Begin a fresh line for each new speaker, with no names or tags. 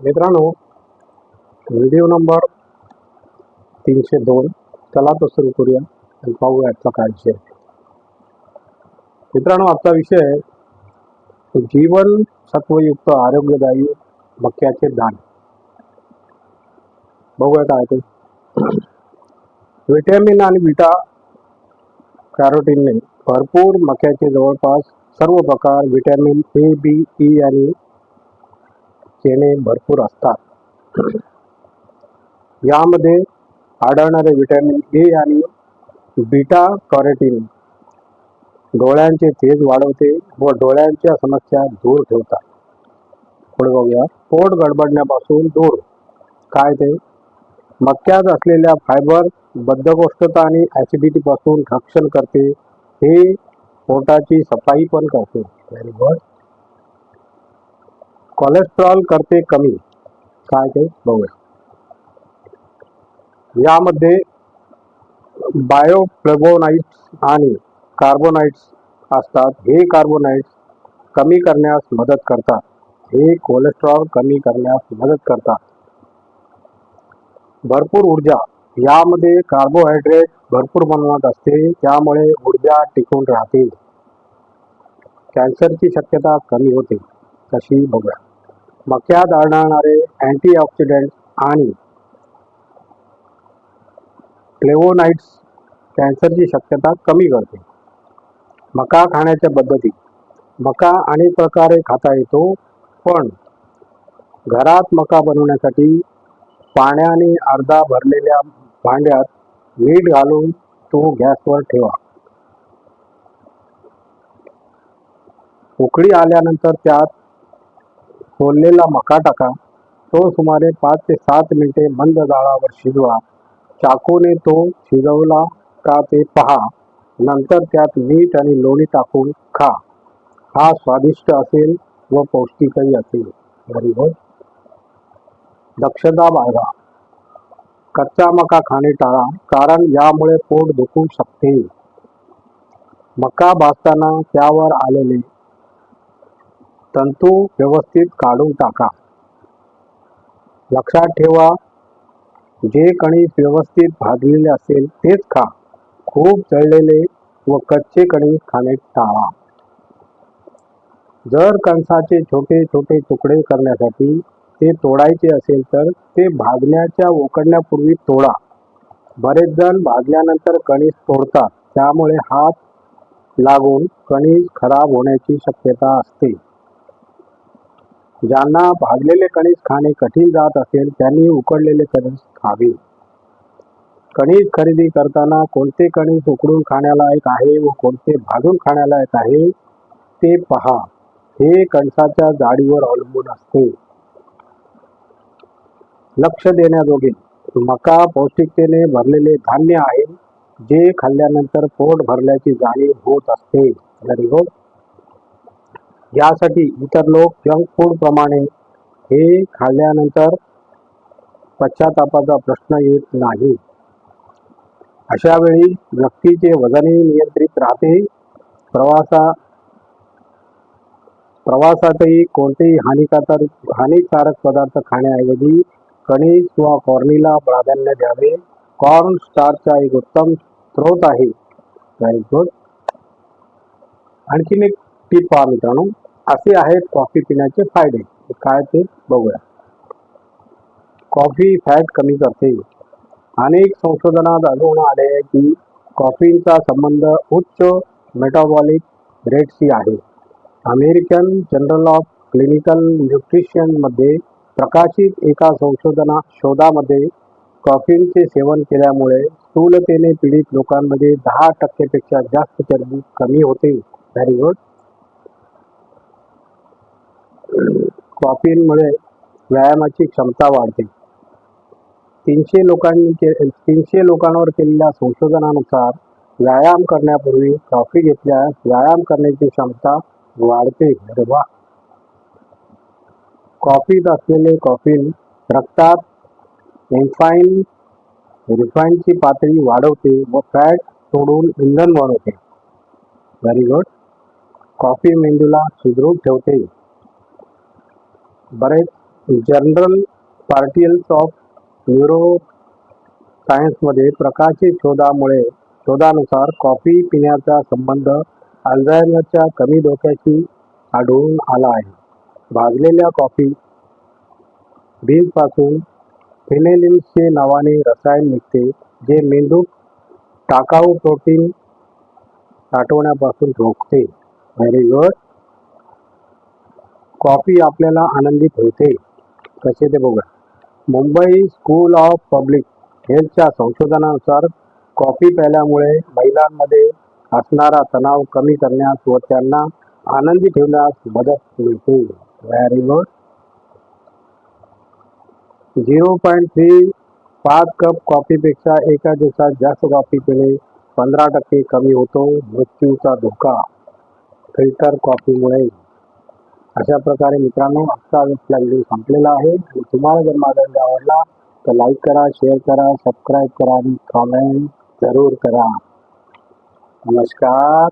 मित्रांनो video number तीनशे दोन. चला तो सुरू करूया आणि पाहूया आजचा काय विषय. मित्रांनो आजचा विषय जीवन सत्वयुक्त आरोग्यदायी मक्याचे दाणे बघूया काय ते. व्हिटॅमिन आणि विटा कॅरोटीनने भरपूर मक्याचे जवळपास सर्व प्रकार व्हिटॅमिन ए बी ई आणि खेळणे भरपूर असतात. यामध्ये आढळणारे व्हिटॅमिन ए आणि बीटा कॉरेटिन डोळ्यांचे तेज वाढवते व डोळ्यांच्या समस्या दूर ठेवतात. पुढे बघूया. पोट गडबडण्यापासून दूर. काय ते? मक्यात असलेल्या फायबर बद्धकोष्ठता आणि ऍसिडिटी पासून रक्षण करते. हे पोटाची सफाई पण करते. व्हेरी गुड कोलेस्ट्रॉल करते कमी. काय ते? बघूया. यामध्ये बायोफ्लेवोनाइट्स आणि कार्बोनाइट्स असतात. हे कार्बोनाइट्स कमी करण्यास मदत करतात. हे कोलेस्ट्रॉल कमी करण्यास मदत करतात. भरपूर ऊर्जा. यामध्ये कार्बोहायड्रेट भरपूर प्रमाणात असते. त्यामुळे ऊर्जा टिकून राहते. कॅन्सरची शक्यता कमी होते. कशी बघूया. मक्यात आढळणारे अँटीऑक्सिडंट आणि फ्लेवोनाइट्स कॅन्सरची शक्यता कमी करते. मका खाण्याच्या पद्धती. मका अनेक प्रकारे खाता येतो पण घरात मका बनवण्यासाठी पाण्याने अर्धा भरलेल्या भांड्यात मीठ घालून तो गॅसवर ठेवा. उकळी आल्यानंतर त्यात सोललेला मका टाका. तो सुमारे पाच ते सात मिनिटे मंद जाळावर शिजवा. चाकूने तो शिजवला का ते पहा. नंतर त्यात मीठ आणि लोणी टाकून खा. हा स्वादिष्ट असेल व पौष्टिकही असेल. गरीब दक्षता बाळगा. कच्चा मका खाणे टाळा कारण यामुळे पोट दुखू शकते. मका भाजताना त्यावर आलेले तंतू व्यवस्थित काढून टाका. लक्षात ठेवा जे कणीस व्यवस्थित भाजलेले असेल तेच खा. खूप जळलेले व कच्चे कणीस खाणे टाळा. जर कणसाचे छोटे छोटे तुकडे करण्यासाठी ते तोडायचे असेल तर ते भाजण्याच्या उकडण्यापूर्वी तोडा. बरेच जण भाजल्यानंतर कणीस तोडतात. त्यामुळे हात लागून कणीस खराब होण्याची शक्यता असते. ज्यांना भाजलेले कणीस खाणे कठीण जात असेल त्यांनी उकडलेले कणीस खावे. कणीस खरेदी करताना कोणते कणीस उकडून खाण्यालायक आहे व कोणते भाजून खाण्यालायक आहे ते पहा. हे कणसाच्या जाडीवर अवलंबून असते. लक्ष देण्याजोगे. मका पौष्टिकतेने भरलेले धान्य आहे जे खाल्ल्यानंतर पोट भरल्याची जाणीव होत असते. यासाठी इतर लोक जंक फूड प्रमाणे हे खाल्ल्यानंतर पश्चातापाचा प्रश्न येत नाही. अशा वेळी व्यक्तीचे वजनही नियंत्रित राहते. प्रवासा प्रवासातही कोणतेही हानिकारक हानिकारक पदार्थ खाण्याऐवजी कणीस किंवा कॉर्नीला प्राधान्य द्यावे. कॉर्न स्टारचा एक उत्तम स्रोत आहे. व्हेरी गुड आणखीन एक टीप पहा मित्रांनो. असे आहेत कॉफी पिण्याचे फायदे. काय ते बघूया. कॉफी फॅट कमी करते. अनेक संशोधनात आढळून आले आहे की कॉफीचा संबंध उच्च मेटाबॉलिक रेटशी आहे. अमेरिकन जनरल ऑफ क्लिनिकल न्यूट्रिशनमध्ये प्रकाशित एका संशोधना शोधामध्ये कॉफीचे सेवन केल्यामुळे स्थूलतेने पीडित लोकांमध्ये दहा टक्केपेक्षा जास्त चरबी कमी होते. व्हेरी गुड कॉफीमुळे व्यायामाची क्षमता वाढते. तीनशे लोकांनी के तीनशे लोकांवर केलेल्या संशोधनानुसार व्यायाम करण्यापूर्वी कॉफी घेतल्यास व्यायाम करण्याची क्षमता वाढते. गरबा कॉफीत असलेले कॉफीन रक्तात एन्फाईन रिफाईनची पातळी वाढवते व फॅट सोडून इंधन बनवते. Very good. कॉफी मेंदूला सुदृढ ठेवते. बरेच जनरल पार्टियल्स ऑफ न्यूरो सायन्समध्ये प्रकाशित शोधामुळे शोधानुसार कॉफी पिण्याचा संबंध अल्झायमरच्या कमी धोक्याशी आढळून आला आहे. भाजलेल्या कॉफी बीन्सपासून फिनेलिन्सचे नावाने रसायन निघते जे मेंदू टाकाऊ प्रोटीन साठवण्यापासून रोखते. व्हेरी गुड कॉफी आपल्याला आनंदी ठेवते कसे ते बघूया. मुंबई स्कूल ऑफ पब्लिक हेल्थच्या संशोधनानुसार कॉफी प्यायल्यामुळे महिलांमध्ये असणारा तणाव कमी करण्यास व त्यांना आनंदी ठेवण्यास मदत मिळते. Very good zero point three पाच कप कॉफीपेक्षा एका दिवसात जास्त कॉफी पिणे पंधरा टक्के कमी होतो. मृत्यूचा धोका. फिल्टर कॉफीमुळे अशा प्रकारे मित्रांनो आजचा आपला व्हिडिओ संपलेला आहे. आणि तुम्हाला जर माझा व्हिडिओ आवडला तर लाईक करा शेअर करा सबस्क्राईब करा आणि कॉमेंट जरूर करा. नमस्कार.